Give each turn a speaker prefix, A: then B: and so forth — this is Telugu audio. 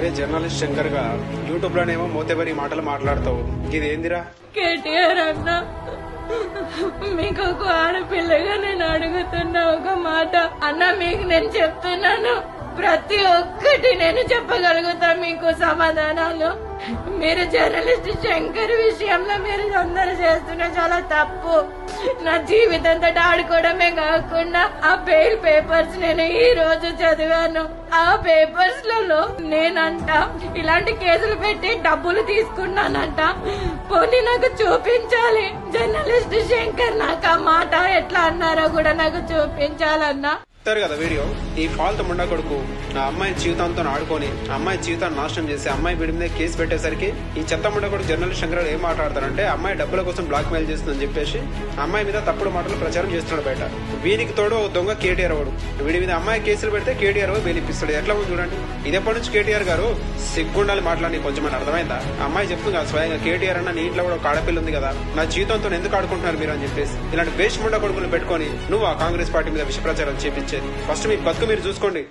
A: అరే జర్నలిస్ట్ శంకర్గా యూట్యూబ్ లోనేమో మోతేబరి మాటలు మాట్లాడతావు. ఇది ఏందిరా
B: కేటీఆర్ అన్న మీకు ఒక ఆడపిల్లగా నేను అడుగుతున్నా ఒక మాట. అన్న మీకు నేను చెప్తున్నాను. ప్రతి ఒక్కటి నేను చెప్పగలుగుతా మీకు సమాధానాలు. మీరు జర్నలిస్ట్ శంకర్ విషయంలో మీరు అందరు చేస్తున్న చాలా తప్పు. నా జీవితంతో ఆడుకోవడమే కాకుండా ఆ బెయిల్ పేపర్స్ నేను ఈ రోజు చదివాను. ఆ పేపర్స్లలో నేనంట ఇలాంటి కేసులు పెట్టి డబ్బులు తీసుకున్నానంట. పోనీ నాకు చూపించాలి. జర్నలిస్ట్ శంకర్ నాకు ఆ మాట ఎట్లా అన్నారో కూడా నాకు చూపించాలన్నా.
A: చెప్తారు కదా వీడియో ఈ ఫాల్తో ముండా కొడుకు నా అమ్మాయి జీవితంతో ఆడుకొని అమ్మాయి జీవితాన్ని నాశనం చేసి అమ్మాయి వీడి మీద కేసు పెట్టేసరికి ఈ చెత్త ముండా కొడుకు జర్నలిస్ట్ శంకర్ ఏం మాట్లాడతారంటే అమ్మాయి డబ్బుల కోసం బ్లాక్ మెయిల్ చేస్తుందని చెప్పేసి అమ్మాయి మీద తప్పుడు మాటలు ప్రచారం చేస్తున్నాడు బయట. వీనికి తోడు ఒక దొంగ కేటీఆర్ వాడు. వీడి మీద అమ్మాయి కేసులు పెడితే కేటీఆర్ బెనిపిస్తాడు ఎట్లా ఉంది చూడండి. ఇదెప్పటి నుంచి కేటీఆర్ గారు సిగ్గుండాలి మాట్లాడి కొంచెం అని అర్థమైందా? అమ్మాయి చెప్తుంది కదా స్వయంగా కేటీఆర్ అన్న నీ ఇంట్లో కూడా ఒక ఆడపిల్ల ఉంది కదా. నా జీవితంతో ఎందుకు ఆడుకుంటున్నారు మీరు? అని చెప్పేసి. ఇలాంటి వేష్ ముండా కొడుకులు పెట్టుకొని నువ్వు ఆ కాంగ్రెస్ పార్టీ మీద విష ప్రచారం వచ్చేది. ఫస్ట్ మీ బతుకు మీరు చూసుకోండి.